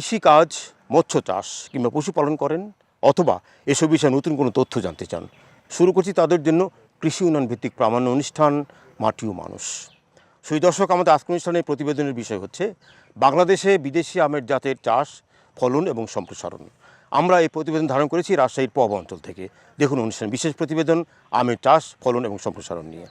কৃষিকাজ, মৎস্য চাষ কিংবা পশুপালন করেন অথবা এসব বিষয়ে নতুন কোনো তথ্য জানতে চান, শুরু করছি তাদের জন্য কৃষি উন্নয়ন ভিত্তিক প্রামাণ্য অনুষ্ঠান, মাটি ও মানুষ। সেই দর্শক, আমাদের আজকের অনুষ্ঠানের প্রতিবেদনের বিষয় হচ্ছে, বাংলাদেশে বিদেশি আমের জাতের চাষ, ফলন এবং সম্প্রসারণ। আমরা এই প্রতিবেদন ধারণ করেছি রাজশাহীর পব অঞ্চল থেকে। দেখুন অনুষ্ঠান বিশেষ প্রতিবেদন, আমের চাষ, ফলন এবং সম্প্রসারণ নিয়ে।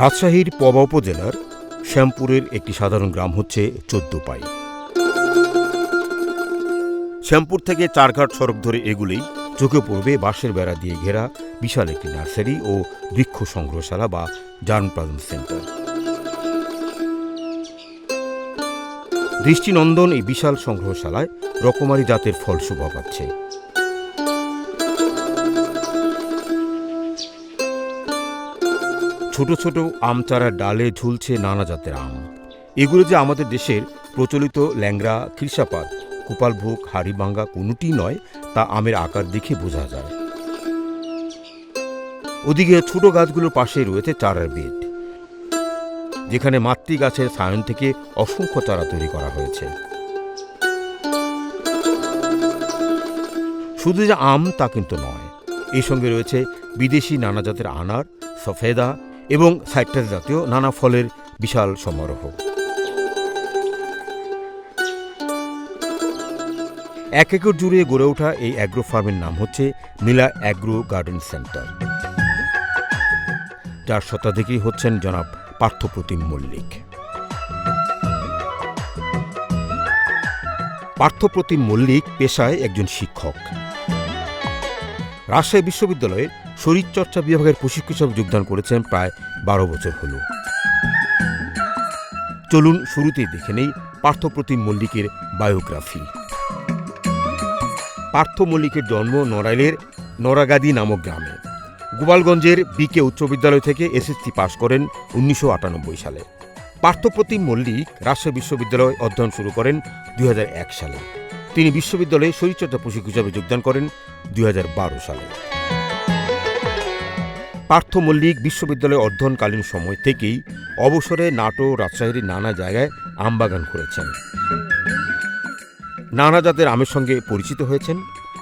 রাজশাহীর পবা উপজেলার শ্যামপুরের একটি সাধারণ গ্রাম হচ্ছে চোদ্দপাই। শ্যামপুর থেকে চারঘাট সড়ক ধরে এগুলেই চোখে পড়বে বাঁশের বেড়া দিয়ে ঘেরা বিশাল একটি নার্সারি ও বৃক্ষ সংগ্রহশালা বা জার্মপ্লাজম সেন্টার। দৃষ্টিনন্দন এই বিশাল সংগ্রহশালায় রকমারি জাতের ফল শোভা পাচ্ছে। ছোট ছোট আম চারার ডালে ঝুলছে নানা জাতের আম। এগুলো যে আমাদের দেশের প্রচলিত ল্যাংড়া, খিরসাপাত, কুপালভোগ হাড়িভাঙ্গা কোনোটি নয়, তা আমের আকার দেখে বোঝা যায়। ওদিকে ছোট গাছগুলোর পাশে রয়েছে চারার বেড, যেখানে মাতৃ গাছের সায়ন থেকে অসংখ্য চারা তৈরি করা হয়েছে। শুধু যে আম তা কিন্তু নয় এই সঙ্গে রয়েছে বিদেশি নানা জাতের আনার, সফেদা এবং সাইট্রাস জাতীয় নানা ফলের বিশাল সমারোহ। এক একর জুড়ে গড়ে ওঠা এই অ্যাগ্রো ফার্মের নাম হচ্ছে মিলা অ্যাগ্রো গার্ডেন সেন্টার। যার শতাধিকই হচ্ছেন জনাব পার্থপ্রতিম মল্লিক। পার্থপ্রতিম মল্লিক পেশায় একজন শিক্ষক। রাজশাহী বিশ্ববিদ্যালয়ের শরীরচর্চা বিভাগের প্রশিক্ষক যোগদান করেছেন প্রায় বারো বছর হল। চলুন শুরুতেই দেখে নেই পার্থপ্রতিম মল্লিকের বায়োগ্রাফি। পার্থ মল্লিকের জন্ম নড়াইলের নরাগাদি নামক গ্রামে। গোপালগঞ্জের বিকে উচ্চ বিদ্যালয় থেকে এসএসসি পাশ করেন উনিশশো আটানব্বই সালে। পার্থপ্রতিম মল্লিক রাজশাহী বিশ্ববিদ্যালয়ে অধ্যয়ন শুরু করেন দুই হাজার এক সালে। তিনি বিশ্ববিদ্যালয়ে শরীরচর্চা প্রশিক্ষক হিসাবে যোগদান করেন দুই হাজার বারো সালে। পার্থ মল্লিক বিশ্ববিদ্যালয়ে অধ্যয়নকালীন সময় থেকেই অবসরে নাটো রাজশাহীর নানা জায়গায় আমবাগান করেছেন। নানা জাতের আমের সঙ্গে পরিচিত হয়েছেন।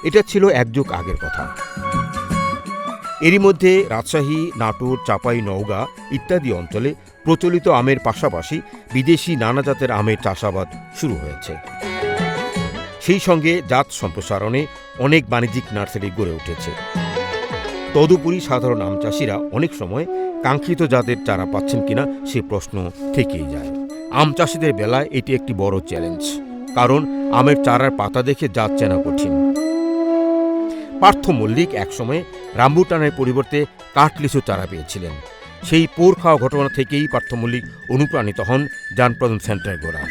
এটা ছিল এক যুগ আগের কথা। এরই মধ্যে রাজশাহী নাটোর চাপাই, নওগাঁ ইত্যাদি অঞ্চলে প্রচলিত আমের পাশাপাশি বিদেশি নানা জাতের আমের চাষাবাদ শুরু হয়েছে। সেই সঙ্গে জাত সম্প্রসারণে অনেক বাণিজ্যিক নার্সারি গড়ে উঠেছে। তদুপরি সাধারণ আম চাষিরা অনেক সময় কাঙ্ক্ষিত জাতের চারা পাচ্ছেন কিনা সে প্রশ্ন থেকেই যায়। আম চাষিদের বেলায় এটি একটি বড় চ্যালেঞ্জ, কারণ আমের চারার পাতা দেখে জাত চেনা কঠিন। পার্থ মল্লিক একসময় রাম্বুটানের পরিবর্তে কাঠলিচু চারা পেয়েছিলেন। সেই পোর খাওয়া ঘটনা থেকেই পার্থ মল্লিক অনুপ্রাণিত হন যানপ্রদন সেন্টার গোড়া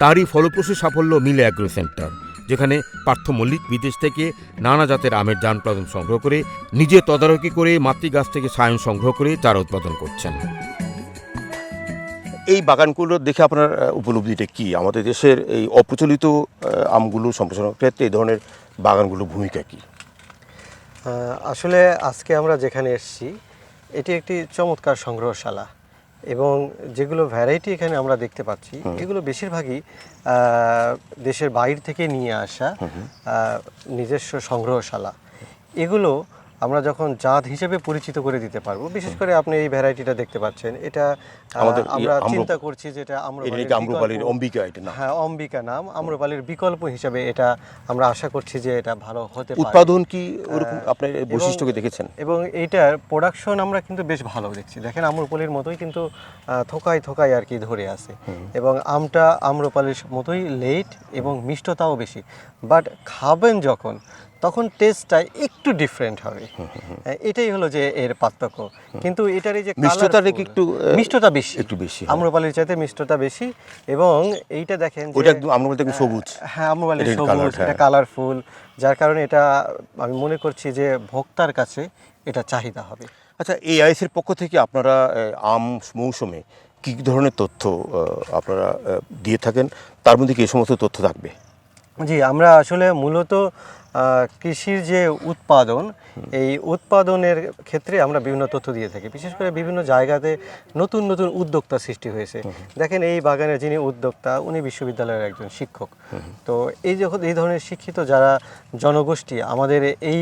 তারই ফলপ্রসূ সাফল্য মিলে অ্যাগ্রো সেন্টার। যেখানে পার্থ মল্লিক বিদেশ থেকে নানা জাতের আমের যান প্রদান সংগ্রহ করে নিজে তদারকি করে মাতৃগাছ থেকে সায়ন সংগ্রহ করে চারা উৎপাদন করছেন। এই বাগানগুলো দেখে আপনার উপলব্ধিটা কি? আমাদের দেশের এই অপ্রচলিত আমগুলো সম্প্রসারণের ক্ষেত্রে এই ধরনের বাগানগুলোর ভূমিকা কি? আসলে আজকে আমরা যেখানে এসেছি এটি একটি চমৎকার সংগ্রহশালা। এবং যেগুলো ভ্যারাইটি এখানে আমরা দেখতে পাচ্ছি এগুলো বেশিরভাগই দেশের বাইরে থেকে নিয়ে আসা নিজস্ব সংগ্রহশালা। এগুলো আমরা যখন জাত হিসেবে পরিচিত করে দিতে পারব বিশেষ করে আপনি এই ভ্যারাইটিটা দেখতে পাচ্ছেন এটা আমাদের আমরা চিন্তা করছি যে এটা আম্রপালির অম্বিকা এটা না হ্যাঁ অম্বিকা নাম। আম্রপালির বিকল্প হিসাবে এটা আমরা আশা করছি যে এটা ভালো হতে পারে। উৎপাদন কি ওরকম আপনার এই বৈশিষ্ট্যকে দেখেছেন? এবং এইটার প্রোডাকশন আমরা কিন্তু বেশ ভালো দেখছি। দেখেন আম্রপালির মতোই কিন্তু থোকায় থোকায় আর কি ধরে আছে। এবং আমটা আম্রপালির মতোই লেট এবং মিষ্টতাও বেশি। বাট খাবেন যখন তখন টেস্টটা একটু ডিফারেন্ট হবে। এটাই হলো যে এর পার্থক্য। কিন্তু এটার এই যে মিষ্টতাটা কি একটু, মিষ্টতা বেশি। একটু বেশি, হ্যাঁ। আম্রপালির চাইতে মিষ্টতা বেশি এবং এইটা দেখেন যে- ওটা একদম আম্রপালি থেকে সবুজ। হ্যাঁ আম্রপালি সবুজ এটা হ্যাঁ। কালারফুল যার কারণে এটা আমি মনে করছি যে ভোক্তার কাছে এটা চাহিদা হবে। আচ্ছা এই আইসের পক্ষ থেকে আপনারা আম মৌসুমে কী কী ধরনের তথ্য আপনারা দিয়ে থাকেন? তার মধ্যে কি এই সমস্ত তথ্য থাকবে? জি আমরা আসলে মূলত কৃষির যে উৎপাদন এই উৎপাদনের ক্ষেত্রে আমরা বিভিন্ন তথ্য দিয়ে থাকি। বিশেষ করে বিভিন্ন জায়গাতে নতুন নতুন উদ্যোক্তা সৃষ্টি হয়েছে। দেখেন এই বাগানের যিনি উদ্যোক্তা উনি বিশ্ববিদ্যালয়ের একজন শিক্ষক। তো এই যখন এই ধরনের শিক্ষিত যারা জনগোষ্ঠী আমাদের এই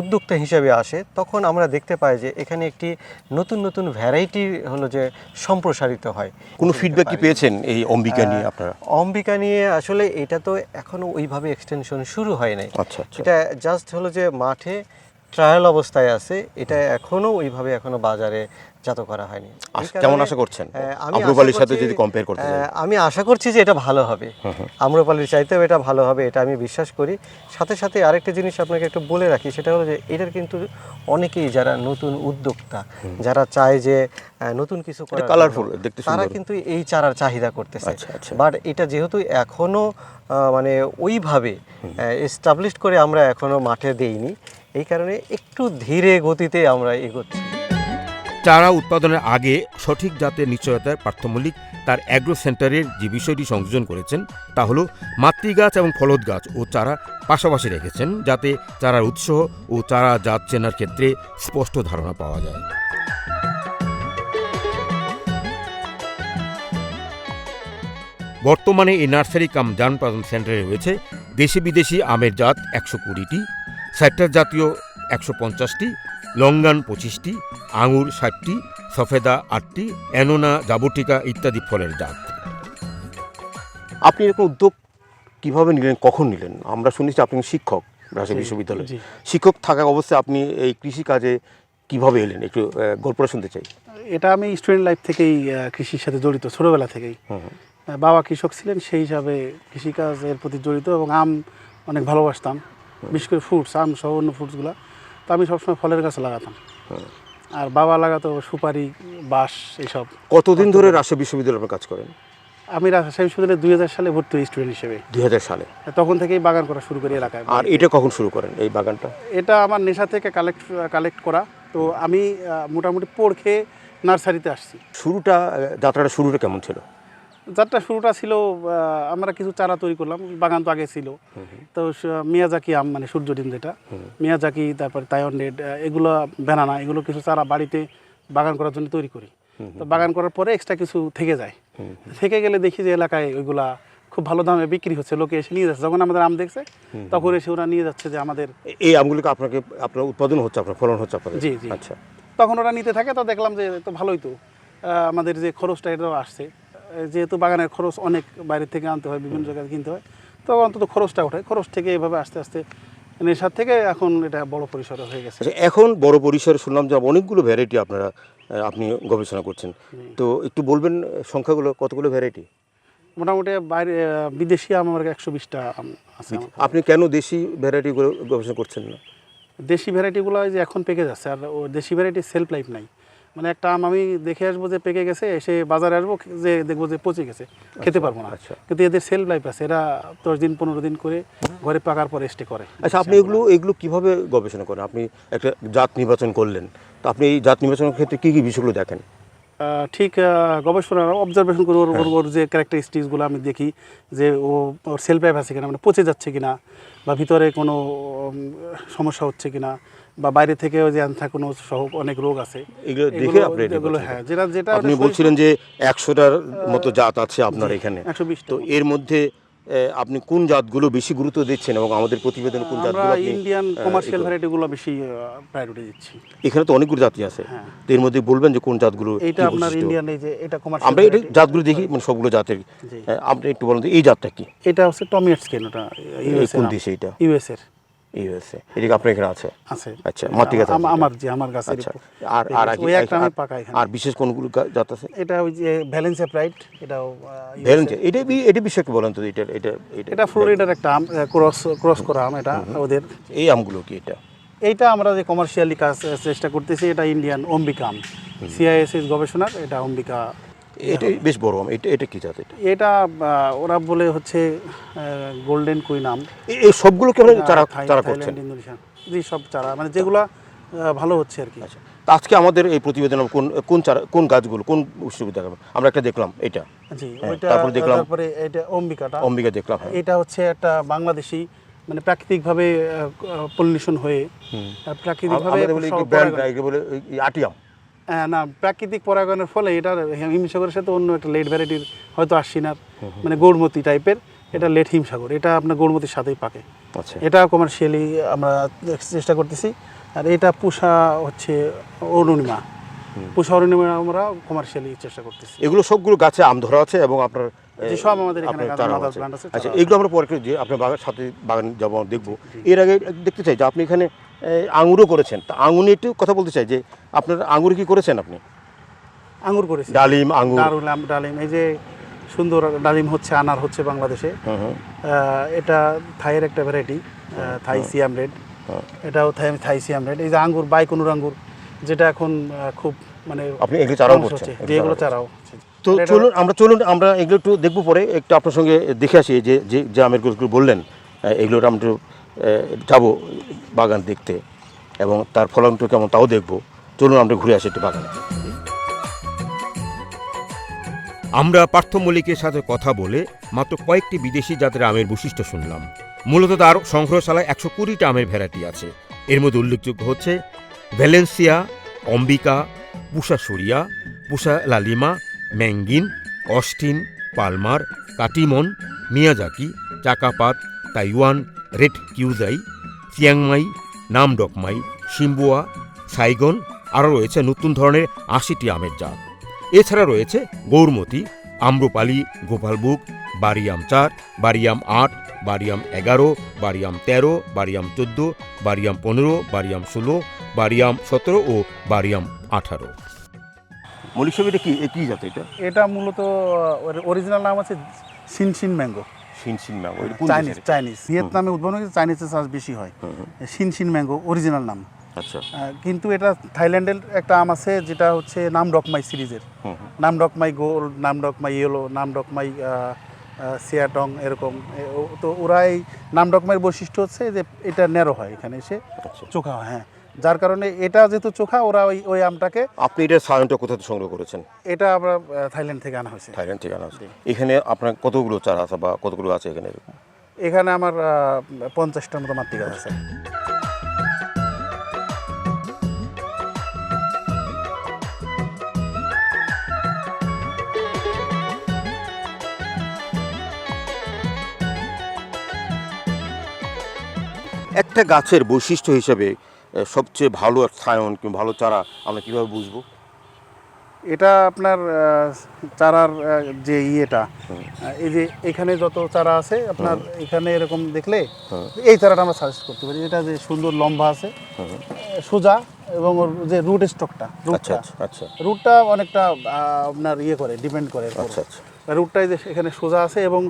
উদ্যোক্তা হিসেবে আসে তখন আমরা দেখতে পাই যে এখানে একটি নতুন নতুন ভ্যারাইটি হলো যে সম্প্রসারিত হয়। কোনো ফিডব্যাক কি পেয়েছেন এই অম্বিকা নিয়ে আপনারা? অম্বিকা নিয়ে আসলে এটা তো এখনও ওইভাবে এক্সটেনশন শুরু হয় নাই। আচ্ছা আচ্ছা। এটা জাস্ট হলো যে মাঠে ট্রায়াল অবস্থায় আছে এটা এখনও ওইভাবে এখনও বাজারে জাত করা হয়নি। আশা- কেমন আশা করছেন? আমি আম্রপালির সাথে যদি compare করতে যাই। আমি আশা করছি যে এটা ভালো হবে। আম্রপালির চাইতেও এটা ভালো হবে এটা আমি বিশ্বাস করি। সাথে সাথে আরেকটা জিনিস আপনাকে একটু বলে রাখি সেটা হলো যে এটার কিন্তু অনেকেই যারা নতুন উদ্যোক্তা যারা চায় যে নতুন কিছু করে কালারফুল দেখতে তারা কিন্তু এই চারার চাহিদা করতেছে। আচ্ছা, আচ্ছা। বাট এটা যেহেতু এখনও মানে ওইভাবে এস্টাবলিশড করে আমরা এখনও মাঠে দেইনি এই কারণে একটু ধীরে গতিতে আমরা এগোচ্ছি। চারা উৎপাদনের আগে সঠিক জাতের নিশ্চয়তার পার্থমল্লিক তার অ্যাগ্রো সেন্টারের যে বিষয়টি সংযোজন করেছেন, তা হল মাতৃগাছ এবং ফলদ গাছ ও চারা পাশাপাশি রেখেছেন, যাতে চারার উৎস ও চারা জাত চেনার ক্ষেত্রে স্পষ্ট ধারণা পাওয়া যায়। বর্তমানে এই নার্সারি কাম যান সেন্টারে রয়েছে, দেশি বিদেশি আমের জাত একশো কুড়িটি সাইট্রাস জাতীয় একশো পঞ্চাশটি লঙ্গান পঁচিশটি আঙুর ষাটটি সফেদা আটটি অ্যানোনা জাবটিকা ইত্যাদি ফলের জাত আপনি এরকম উদ্যোগ কীভাবে নিলেন কখন নিলেন? আমরা শুনেছি আপনি শিক্ষক রাজশাহী বিশ্ববিদ্যালয়ে। শিক্ষক থাকা অবস্থায় আপনি এই কৃষি কাজে কীভাবে এলেন? একটু গল্পটা শুনতে চাই। এটা আমি স্টুডেন্ট লাইফ থেকেই কৃষির সাথে জড়িত ছোটোবেলা থেকেই। বাবা কৃষক ছিলেন সেই হিসাবে কৃষিকাজের প্রতি জড়িত এবং আম অনেক ভালোবাসতাম। বিশেষ করে ফ্রুটস আম সহ অন্য ফ্রুটসগুলো তো আমি সবসময় ফলের গাছ লাগাতাম। আর বাবা লাগাতো সুপারি বাঁশ এইসব কতদিন ধরে রাজশাহী বিশ্ববিদ্যালয়ে আপনি কাজ করেন? আমি রাজশাহী বিশ্ববিদ্যালয়ে দুই হাজার সালে ভর্তি হই স্টুডেন্ট হিসেবে। দুই হাজার সালে। তখন থেকেই বাগান করা শুরু করি এলাকায়। আর এটা কখন শুরু করেন এই বাগানটা? এটা আমার নেশা থেকে কালেক্ট কালেক্ট করা। তো আমি মোটামুটি পড় খেয়ে নার্সারিতে আসছি। শুরুটা যাত্রাটা শুরুটা কেমন ছিল? যাত্রা শুরুটা ছিল আহ, আমরা কিছু চারা তৈরি করলাম বাগান তো আগে ছিল। তো মিয়াজাকি আম মানে সূর্য ডিম যেটা মিয়াজাকি তারপর তাইওয়ান্ডেড এগুলো বেনানা এগুলো কিছু চারা বাড়িতে বাগান করার জন্য তৈরি করি। তো বাগান করার পরে এক্সট্রা কিছু থেকে যায়। থেকে গেলে দেখি যে এলাকায় ওইগুলা খুব ভালো দামে বিক্রি হচ্ছে লোকে এসে নিয়ে যাচ্ছে। যখন আমাদের আম দেখছে তখন এসে ওরা নিয়ে যাচ্ছে যে আমাদের এই আমগুলোকে আপনাকে আপনার উৎপাদন হচ্ছে আপনার ফলন হচ্ছে আপনাদের? জি, জি। আচ্ছা। তখন ওরা নিতে থাকে তো দেখলাম যে তো ভালোই তো। আমাদের যে খরচটা এটাও আসছে। যেহেতু বাগানের খরচ অনেক বাইরে থেকে আনতে হয় বিভিন্ন জায়গায় কিনতে হয় তো অন্তত খরচটা ওঠে। খরচ থেকে এভাবে আস্তে আস্তে নেশার থেকে এখন এটা বড় পরিসরে হয়ে গেছে। আচ্ছা এখন বড় পরিসরে শুনলাম যে অনেকগুলো ভ্যারাইটি আপনারা আপনি গবেষণা করছেন। তো একটু বলবেন সংখ্যাগুলো কতগুলো ভ্যারাইটি মোটামুটি বাইরে বিদেশি আম আমার একশো বিশটা আম আছে আপনি কেন দেশি ভ্যারাইটিগুলো গবেষণা করছেন না? দেশি ভ্যারাইটিগুলো যে এখন পেকে যাচ্ছে আর ও দেশি ভ্যারাইটির সেলফ লাইফ নাই। মানে একটা আম আমি দেখে আসব যে পেকে গেছে এসে বাজারে আসব যে দেখব যে পচে গেছে খেতে পারব না। আচ্ছা। কিন্তু এদের সেলফ লাইফ আছে এরা দশ দিন পনেরো দিন করে ঘরে পাকার পরে স্টে করে। আচ্ছা আপনি এগুলো এগুলো কীভাবে গবেষণা করেন? আপনি একটা জাত নির্বাচন করলেন তো আপনি এই জাত নির্বাচনের ক্ষেত্রে কী কী বিষয়গুলো দেখেন? ঠিক গবেষণা অবজারভেশন করে ওর ওর যে ক্যারেক্টারিস্টিক্সগুলো আমি দেখি যে ও ওর সেলফ লাইফ আছে কিনা মানে পচে যাচ্ছে কিনা বা ভিতরে কোনো সমস্যা হচ্ছে কিনা বা বাইরে থেকে ওই যে সহ অনেক রোগ আছে এগুলো দেখে আপনি এগুলো হ্যাঁ যেটা যেটা আপনি বলছিলেন যে একশোটার মতো জাত আছে আপনার এখানে। 120 টা তো এর মধ্যে আপনি কোন জাতগুলো বেশি গুরুত্ব দিচ্ছেন এবং আমাদের প্রতিবেদনে কোন জাতগুলো আপনি ইন্ডিয়ান কমার্শিয়াল? ভ্যারাইটিগুলো বেশি প্রায়োরিটি দিচ্ছি। এখানে তো অনেকগুলো জাতি আছে। হ্যাঁ। তো এর মধ্যে বলবেন যে কোন জাতগুলো এটা আপনার ইন্ডিয়ান এই যে এটা কমার্শিয়াল আমরা এটা জাতগুলো দেখি মানে সবগুলো জাতের। আপনি একটু বলুন এই জাতটা কি? এটা হচ্ছে টমিয়েট স্কেন ওটা ইউএস কোন দেশে এটা? ইউএস এর ইউএসএ। এটা আপনার এখানে আছে? আছে। আচ্ছা, মাতৃ গাছ আছে। আমার জি আমার গাছের আচ্ছা আর আর ওই একটা আমি পাকা এখানে। আর বিশেষ কোনগুলো জাত আছে? এটা ওই যে ভ্যালেন্সিয়া প্রাইড এটাও ভ্যালেন্সিয়া এটা বি- এটা বিষয়ে একটু বলেন তো এটা এটা এটা ফ্লোরিডার একটা আম ক্রস ক্রস করা আম এটা ওদের। এই আমগুলো কি এটা? এইটা আমরা যে কমার্শিয়ালি কাজ চেষ্টা করতেছি এটা ইন্ডিয়ান অম্বিকা আম। সিআইএসএস গবেষণার এটা অম্বিকা এটা বেশ বড় আম এটা এটা কি জাত এটা? এটা ওরা বলে হচ্ছে গোল্ডেন কুইন আম এই সবগুলোকে আপনি চারা থাই- চারা করছেন? জি সব চারা। মানে যেগুলা ভালো হচ্ছে আর কি। আচ্ছা। তা আজকে আমাদের এই প্রতিবেদন কোন কোন চারা কোন গাছগুলো কোন সুবিধা আমরা একটা দেখলাম এটা। জি হ্যাঁ, ওইটা তারপরে দেখলাম- তারপরে এটা অম্বিকাটা। অম্বিকা দেখলাম হ্যাঁ। এটা হচ্ছে একটা বাংলাদেশি মানে প্রাকৃতিকভাবে পলিনেশন হয়ে প্রাকৃতিকভাবে আমাদের বলে হ্যাঁ, না প্রাকৃতিক পরাগায়নের ফলে এটা হিমসাগরের সাথে অন্য একটা লেট ভ্যারাইটির হয়তো আশ্বিনার মানে গৌরমতি টাইপের এটা লেট হিমসাগর এটা আপনার গৌরমতির সাথেই পাকে। আচ্ছা। এটা কমার্শিয়ালি আমরা চেষ্টা করতেছি আর এটা পুষা হচ্ছে অরুণিমা। পুষা অরুণিমা আমরা কমার্শিয়ালি চেষ্টা করতেছি। এগুলো সবগুলো গাছে আম ধরা আছে এবং আপনার সব আমাদের এখানে আচ্ছা এগুলো আমরা পরে আপনার বাগান সাথে বাগান যাব দেখব এর আগে দেখতে চাই যে আপনি এখানে আঙুরও করেছেন। তা আঙুর নিয়ে একটু কথা বলতে চাই যে আপনার আঙুর কি করেছেন আপনি? আঙ্গুর করেছি। ডালিম আঙুর। আম ডালিম এই যে সুন্দর ডালিম হচ্ছে আনার হচ্ছে বাংলাদেশে। এটা থাইয়ের একটা ভ্যারাইটি থাই সিয়াম রেড। এটাও থাই সিয়াম রেড। এই যে আঙ্গুর বাইকুনুর আঙ্গুর যেটা এখন খুব মানে আপনি এগুলো চারাও করছেন। হচ্ছে, যে এগুলো চারাও তো চলুন আমরা চলুন আমরা এগুলো একটু দেখব পরে একটু আপনার সঙ্গে দেখে আসি যে যে আমের গাছগুলো বললেন এগুলো আমরা একটু যাব বাগান দেখতে এবং তার ফলনটা কেমন তাও দেখব। চলুন আমরা ঘুরে আসি একটু বাগানে। আমরা পার্থ মল্লিকের সাথে কথা বলে মাত্র কয়েকটি বিদেশি জাতের আমের বৈশিষ্ট্য শুনলাম। মূলত তার সংগ্রহশালায় একশো কুড়িটা আমের ভ্যারাইটি আছে। এর মধ্যে উল্লেখযোগ্য হচ্ছে Valencia, Ambika, Pusa Surya Pusa Lalima, ম্যাঙ্গিন, Osteen, Palmer, Katimon, Miyazaki, Chakapat, Taiwan red কিউজাই Chiang Mai Nam Dok Mai সিম্বুয়া Saigon আরও রয়েছে নতুন ধরনের আশিটি আমের জাত। এছাড়া রয়েছে গৌরমতি আম্রপালি গোপালবুক বারিয়াম চার বারিয়াম আট বারিয়াম এগারো বারিয়াম তেরো বারিয়াম চোদ্দ বারিয়াম পনেরো বারিয়াম ষোলো বারিয়াম সতেরো ও বারিয়াম আঠারো। মল্লিক সাহেব এটা কি? এ কি জাত এটা? এটা মূলত অরিজিনাল নাম আছে সিনসিন ম্যাঙ্গো। শিনশিন ম্যাঙ্গো চাইনিজ? চাইনিজ। ভিয়েতনামে উদ্ভাবন হয়েছে চাইনিজের চাষ বেশি হয়। হুম। ম্যাঙ্গো অরিজিনাল নাম। আচ্ছা। কিন্তু এটা থাইল্যান্ডের একটা আম আছে যেটা হচ্ছে নাম ডকমাই সিরিজের। নাম ডকমাই গোল্ড নাম ডকমাই ইয়েলো নাম ডকমাই সিয়াটং এরকম। তো ওরা এই নাম ডকমাইয়ের বৈশিষ্ট্য হচ্ছে যে এটা ন্যারো হয় এখানে এসে আচ্ছা। চোখা হয় হ্যাঁ। যার কারণে এটা যেহেতু চোখা ওরা ওই ওই আমটাকে আপনি এটা সায়নটা কোথা থেকে সংগ্রহ করেছেন? এটা আমরা থাইল্যান্ড থেকে আনা হয়েছে। থাইল্যান্ড থেকে আনা হয়েছে। এখানে আপনার কতগুলো চারা আছে বা কতগুলো আছে এখানে? এখানে আমার পঞ্চাশটার মতো মাতৃ গাছ আছে। একটা গাছের বৈশিষ্ট্য হিসেবে সবচেয়ে ভালো সায়ন কিংবা ভালো চারা আমরা কীভাবে বুঝব? এটা আপনার চারার যে ইয়েটা এই যে এখানে যত চারা আছে আপনার এখানে এরকম দেখলে এই চারাটা আমরা সাজেস্ট করতে পারি। এটা যে সুন্দর লম্বা আছে সোজা এবং ওর যে রুট স্টকটা আচ্ছা রুটটা আচ্ছা আচ্ছা। রুটটা অনেকটা আপনার ইয়ে করে ডিপেন্ড করে আচ্ছা আচ্ছা। রুটটাই যে এখানে সোজা আছে এবং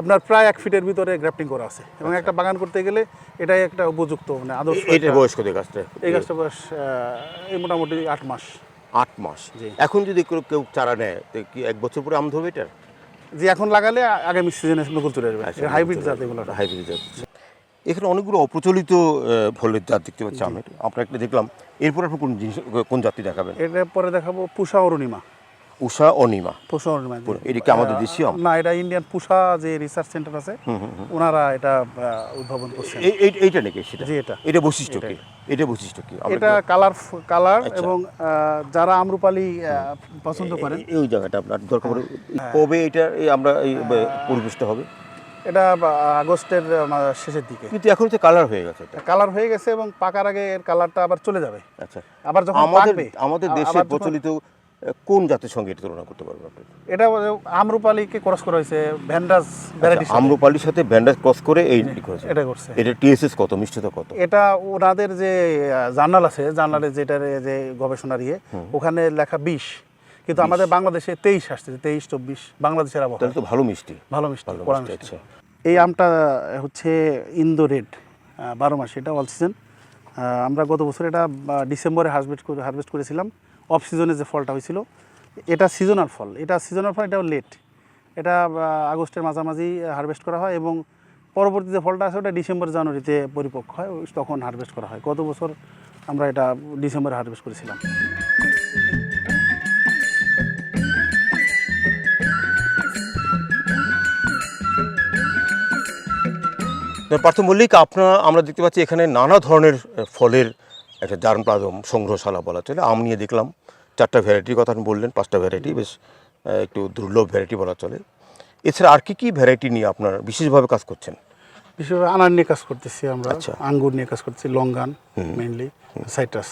আপনার প্রায় এক ফিটের ভিতরে গ্রাফটিং করা আছে। এবং একটা বাগান করতে গেলে এটাই একটা উপযুক্ত মানে আদর্শ এটা বয়স্ক দিয়ে গাছটা এই গাছটা বয়স এই মোটামুটি আট মাস। আট মাস। এখন যদি কেউ চারা নেয় কি এক বছর পরে আম ধরবে এটা? যে এখন লাগালে আগামী সিজনে নকুল চলে আচ্ছা, যাবে হাইব্রিড জাত এগুলো। হাইব্রিড জাত। এখানে অনেকগুলো অপ্রচলিত ফলের জাত দেখতে পাচ্ছি আমের। আমরা একটা দেখলাম। এরপর আপনি কোন জিনিস কোন জাতি দেখাবেন? এর পরে দেখাবো পুষা অরুণিমা। উষা অনিমা পুষা জি। এটা কি আমাদের দেশীয়? না এটা ইন্ডিয়ান পুষা যে রিসার্চ সেন্টার আছে ওনারা এটা উদ্ভাবন এই- এইটা নাকি সেটা? জি, এটা। এটা বৈশিষ্ট্য কি? এটা বৈশিষ্ট্য কি? এটা কালার কালার আচ্ছা। এবং যারা আমরুপালি পছন্দ করেন। এই- জায়গাটা আপনার দরকার কবে এটা আমরা এই পরিবেশটা হবে? এটা আগস্টের শেষের দিকে। কিন্তু এখন তো কালার হয়ে গেছে কালার হয়ে গেছে এবং পাকার আগে এর কালারটা আবার চলে যাবে। আচ্ছা। আবার যখন আমাদের আমাদের দেশে প্রচলিত কোন জাতের সঙ্গে এটা তুলনা করতে পারবেন আপনি? এটা আমরুপালিকে ক্রস করা হয়েছে ভ্যান্ডাস ভ্যারাইটি আচ্ছা, আম্রপালির সাথে। ব্যান্ডাজ ক্রস করে এই করেছে। এটা করছে। এটা টিএসএস কত মিষ্টতা কত? এটা ওনাদের যে জার্নাল আছে জার্নালে যেটার যে গবেষণার ইয়ে ওখানে লেখা বিশ কিন্তু আমাদের বাংলাদেশে তেইশ আসছে তেইশ চব্বিশ বাংলাদেশের আবহাওয়া। তাহলে তো ভালো মিষ্টি। ভালো মিষ্টি ভালো কড়া মিষ্টি, মিষ্টি। আচ্ছা। এই আমটা হচ্ছে ইন্দো রেড বারো মাস এটা অল সিজন আমরা গত বছর এটা ডিসেম্বরে হারভেস্ট করে হারভেস্ট করেছিলাম। অফ সিজনে যে ফলটা হয়েছিল, এটা সিজনাল ফল। এটা সিজনাল ফল এটাও লেট এটা আগস্টের মাঝামাঝি হারভেস্ট করা হয় এবং পরবর্তী যে ফলটা আছে, ওটা ডিসেম্বর জানুয়ারিতে পরিপক্ক হয় তখন হারভেস্ট করা হয়। গত বছর আমরা এটা ডিসেম্বরে হারভেস্ট করেছিলাম। পার্থ মল্লিক আপনার আমরা দেখতে পাচ্ছি এখানে নানা ধরনের ফলের একটা জার্ম প্লাজম সংগ্রহশালা বলা চলে আম নিয়ে দেখলাম। চারটা ভ্যারাইটির কথা আপনি বললেন পাঁচটা ভ্যারাইটি বেশ একটু দুর্লভ ভ্যারাইটি বলা চলে। এছাড়া আর কি কি ভ্যারাইটি নিয়ে আপনার বিশেষভাবে কাজ করছেন? বিশেষভাবে আনার নিয়ে কাজ করতেছি আমরা আচ্ছা। আঙ্গুর নিয়ে কাজ করতেছি লঙ্গান মেইনলি সাইট্রাস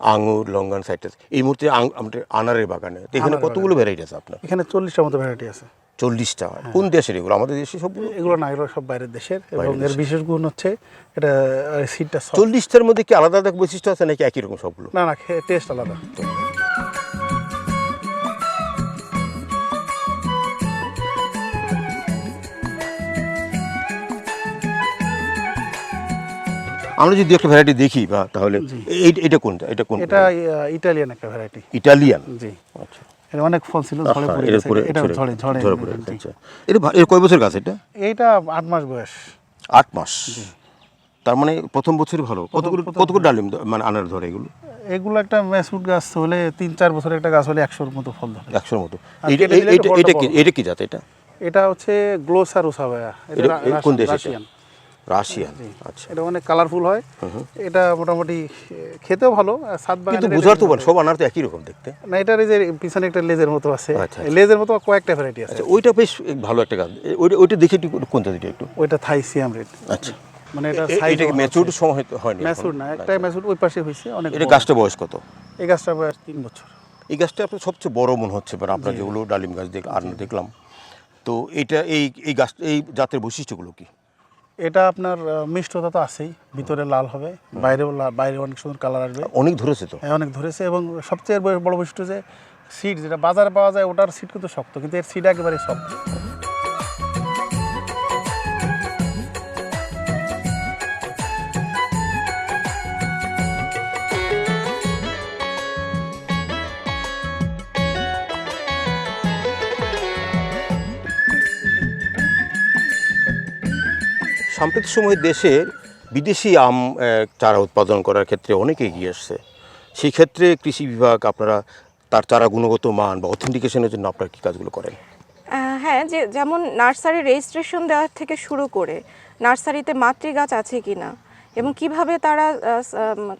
আঙুর লঙ্গান সাইটাস এই মুহূর্তে আমাদের আনারের বাগানে এখানে কতগুলো ভ্যারাইটি আছে আপনার? এখানে চল্লিশটার মতো ভ্যারাইটি আছে। চল্লিশটা কোন দেশের এগুলো? আমাদের দেশে সব এগুলো না এগুলো সব বাইরের দেশের এবং এর বিশেষ গুণ হচ্ছে এটা সিডটা চল্লিশটার মধ্যে কি আলাদা আলাদা বৈশিষ্ট্য আছে নাকি একই রকম সবগুলো? না না টেস্ট আলাদা। আমরা যদি একটা ভ্যারাইটি দেখি বা তাহলে এটা কোনটা? এটা কোন এটা ইটালিয়ান একটা ভ্যারাইটি ইটালিয়ান জি। আচ্ছা। এটা অনেক ফল ছিল ঝড়ে পড়ে গেছে। এটা ঝড়ে ঝড়ে এটা এর কয় বছর গাছ এটা? এইটা আট মাস বয়স। আট মাস? তার মানে প্রথম বছরই ভালো। কতগুলো কতগুলো ডালিম মানে আনার ধরে এগুলো? এগুলো একটা ম্যাসুট গাছ হলে তিন চার বছরের একটা গাছ হলে একশোর মতো ফল ধরে। একশোর মতো। এটা কি এটা কি জাত এটা? এটা হচ্ছে গ্লোসার উসাবায়া এটা এটা- রা- এ কোন দেশ? রাশিয়ান আচ্ছা। এটা অনেক কালারফুল হয়। এটা মোটামুটি খেতেও ভালো সাত কিন্তু বুঝার তো সব আনার তো একই রকম দেখতে। না এটার এই যে পিছনে একটা লেজের মতো আছে। আচ্ছা, লেজের মতো কয়েকটা ভ্যারাইটি আছে। আচ্ছা ওইটা বেশ ভালো একটা গাছ। ওইটা ওইটা দেখে একটু কোনটা দিটা একটু? ওইটা থাই সিয়াম রেড। আচ্ছা। মানে এটা সাইজ এটা ম্যাচুর সময় হয়নি এখনও? না একটাই ম্যাসুর ওই পাশে হয়েছে অনেক এটা গাছটা বয়স কত? এই গাছটা বয়স তিন বছর। এই গাছটা আপনার সবচেয়ে বড় মনে হচ্ছে মানে আপনার যেগুলো ডালিম গাছ দেখ আর দেখলাম। তো এটা এই এই গাছ এই জাতের বৈশিষ্ট্যগুলো কি? এটা আপনার মিষ্টতা তো আছেই। ভিতরে লাল হবে বাইরেও বাইরে অনেক সুন্দর কালার আসবে। অনেক ধরেছে তো। হ্যাঁ, অনেক ধরেছে এবং সবচেয়ে বড়- বৈশিষ্ট্য যে সিট যেটা বাজারে পাওয়া যায় ওটার সিট কিন্তু শক্ত কিন্তু এর সিট একেবারেই সফট সাম্প্রতিক সময়ে দেশে বিদেশি আম চারা উৎপাদন করার ক্ষেত্রে অনেকে এগিয়ে আসছে সেই ক্ষেত্রে কৃষি বিভাগ আপনারা তার চারা গুণগত মান বা অথেন্টিকেশনের জন্য আপনারা কী কাজগুলো করেন? হ্যাঁ যে যেমন নার্সারি রেজিস্ট্রেশন দেওয়ার থেকে শুরু করে নার্সারিতে মাতৃগাছ আছে কি কিনা এবং কীভাবে তারা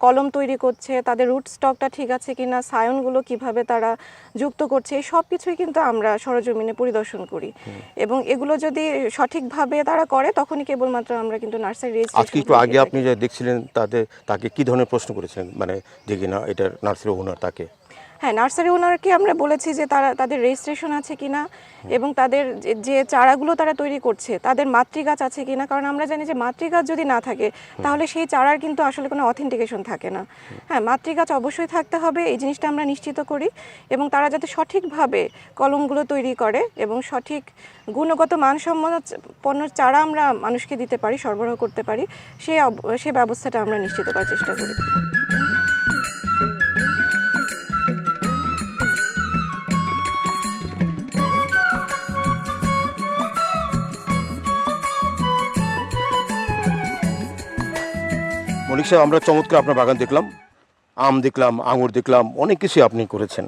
কলম তৈরি করছে তাদের রুট স্টকটা ঠিক আছে কি না সায়নগুলো কীভাবে তারা যুক্ত করছে এই সব কিছুই কিন্তু আমরা সরজমিনে পরিদর্শন করি। এবং এগুলো যদি সঠিকভাবে তারা করে তখনই কেবলমাত্র আমরা কিন্তু নার্সারি আজকে একটু আগে আপনি যা দেখছিলেন তাদের তাকে কি ধরনের প্রশ্ন করেছিলেন? মানে যে কিনা এটার নার্সারি ওনার তাকে? হ্যাঁ নার্সারি ওনারকে আমরা বলেছি যে তারা তাদের রেজিস্ট্রেশন আছে কিনা এবং তাদের যে- যে চারাগুলো তারা তৈরি করছে তাদের মাতৃগাছ আছে কিনা? কারণ আমরা জানি যে মাতৃগাছ যদি না থাকে তাহলে সেই চারার কিন্তু আসলে কোনো অথেন্টিকেশন থাকে না। হ্যাঁ মাতৃগাছ অবশ্যই থাকতে হবে এই জিনিসটা আমরা নিশ্চিত করি এবং তারা যাতে সঠিকভাবে কলমগুলো তৈরি করে এবং সঠিক গুণগত মানসম্মত পণ্য চারা আমরা মানুষকে দিতে পারি সরবরাহ করতে পারি সেই অব- সেই ব্যবস্থাটা আমরা নিশ্চিত করার চেষ্টা করি। মনিক সাহেব, আমরা চমৎকার আপনার বাগান দেখলাম, আম দেখলাম, আঙুর দেখলাম, অনেক কিছু আপনি করেছেন।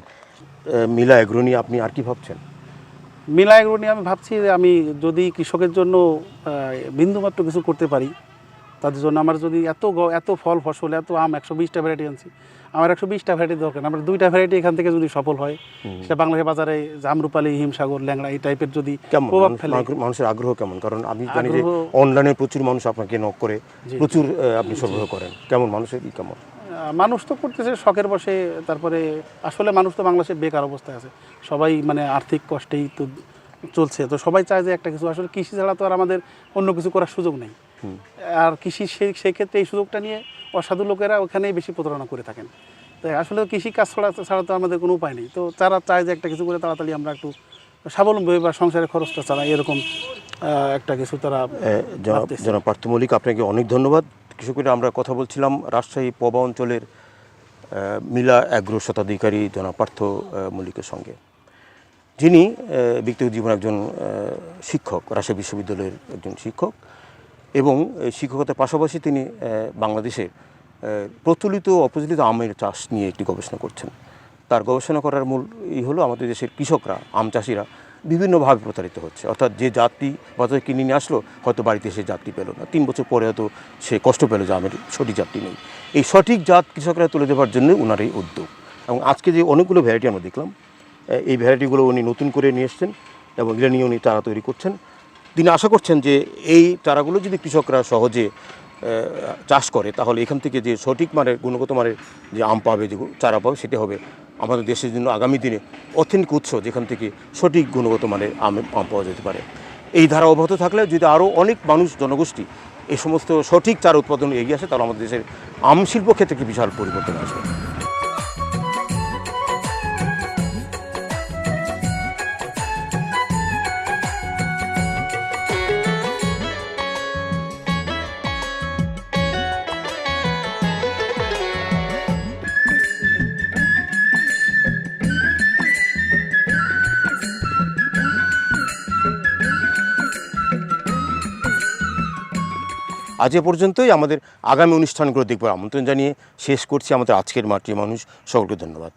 মিলা এগ্রো নিয়ে আপনি আর কি ভাবছেন? মিলা এগ্রো নিয়ে আমি ভাবছি যে আমি যদি কৃষকের জন্য বিন্দুমাত্র কিছু করতে পারি, তাদের জন্য আমার যদি এত এত ফল, ফসল, এত আম একশো বিশটা ভ্যারাইটি আনছি আমার একশো বিশটা ভ্যারাইটি দরকার। আমার দুইটা ভ্যারাইটি এখান থেকে যদি সফল হয় সেটা বাংলাদেশের বাজারে জামরুপালি হিমসাগর ল্যাংড়া এই টাইপের যদি প্রভাব ফেলে। মানুষের আগ্রহ কেমন? কারণ আমি জানি যে অনলাইনে প্রচুর মানুষ আপনাকে নক করে প্রচুর আপনি সরবরাহ করেন। কেমন? মানুষের কি কেমন? মানুষ তো করতেছে শখের বসে তারপরে আসলে মানুষ তো বাংলাদেশে বেকার অবস্থায় আছে। সবাই মানে আর্থিক কষ্টেই তো চলছে। তো সবাই চায় যে একটা কিছু। আসলে কৃষি ছাড়া তো আর আমাদের অন্য কিছু করার সুযোগ নেই। আর কৃষি সেই সেই ক্ষেত্রে এই সুযোগটা নিয়ে অসাধু লোকেরা ওখানেই বেশি প্রতারণা করে থাকেন। তাই আসলে কৃষি কাজ ছাড়া ছাড়া তো আমাদের কোনো উপায় নেই। তো তারা চায় যে একটা কিছু করে তাড়াতাড়ি আমরা একটু স্বাবলম্বী বা সংসারের খরচটা ছাড়া এরকম একটা কিছু তারা জনাব পার্থ মল্লিক আপনাকে অনেক ধন্যবাদ। কৃষকের আমরা কথা বলছিলাম রাজশাহী পবা অঞ্চলের মিলা অ্যাগ্রো শতাধিকারী জনাব পার্থ মল্লিকের সঙ্গে। যিনি ব্যক্তিগত জীবন একজন শিক্ষক রাজশাহী বিশ্ববিদ্যালয়ের একজন শিক্ষক। এবং শিক্ষকতার পাশাপাশি তিনি বাংলাদেশে প্রচলিত অপ্রচলিত আমের চাষ নিয়ে একটি গবেষণা করছেন। তার গবেষণা করার মূল ই হলো আমাদের দেশের কৃষকরা, আম চাষিরা বিভিন্নভাবে প্রতারিত হচ্ছে। অর্থাৎ যে যাত্রী বাজারে কিনে নিয়ে আসলো, হয়তো বাড়িতে সে যাত্রী পেল না। তিন বছর পরে হয়তো সে কষ্ট পেল যে আমের সঠিক যাত্রী নেই। এই সঠিক জাত কৃষকরা তুলে দেওয়ার জন্য ওনার এই উদ্যোগ। এবং আজকে যে অনেকগুলো ভ্যারাইটি আমরা দেখলাম এই ভ্যারাইটিগুলো উনি নতুন করে নিয়ে এসছেন এবং এগুলো নিয়ে উনি চারা তৈরি করছেন। তিনি আশা করছেন যে এই চারাগুলো যদি কৃষকরা সহজে চাষ করে, তাহলে এখান থেকে যে সঠিক মানের, গুণগত মানের যে আম পাবে, যে চারা পাবে, সেটা হবে আমাদের দেশের জন্য আগামী দিনে অর্থনৈতিক উৎস, যেখান থেকে সঠিক গুণগত মানের আম আম পাওয়া যেতে পারে। এই ধারা অব্যাহত থাকলে যদি আরও অনেক মানুষ, জনগোষ্ঠী এই সমস্ত সঠিক চারা উৎপাদন এগিয়ে আসে, তাহলে আমাদের দেশের আম শিল্প ক্ষেত্রে একটি বিশাল পরিবর্তন আসবে। আজ এ পর্যন্তই। আমাদের আগামী অনুষ্ঠানগুলো দেখবার আমন্ত্রণ জানিয়ে শেষ করছি। আমাদের আজকের মাটি মানুষ, সকলকে ধন্যবাদ।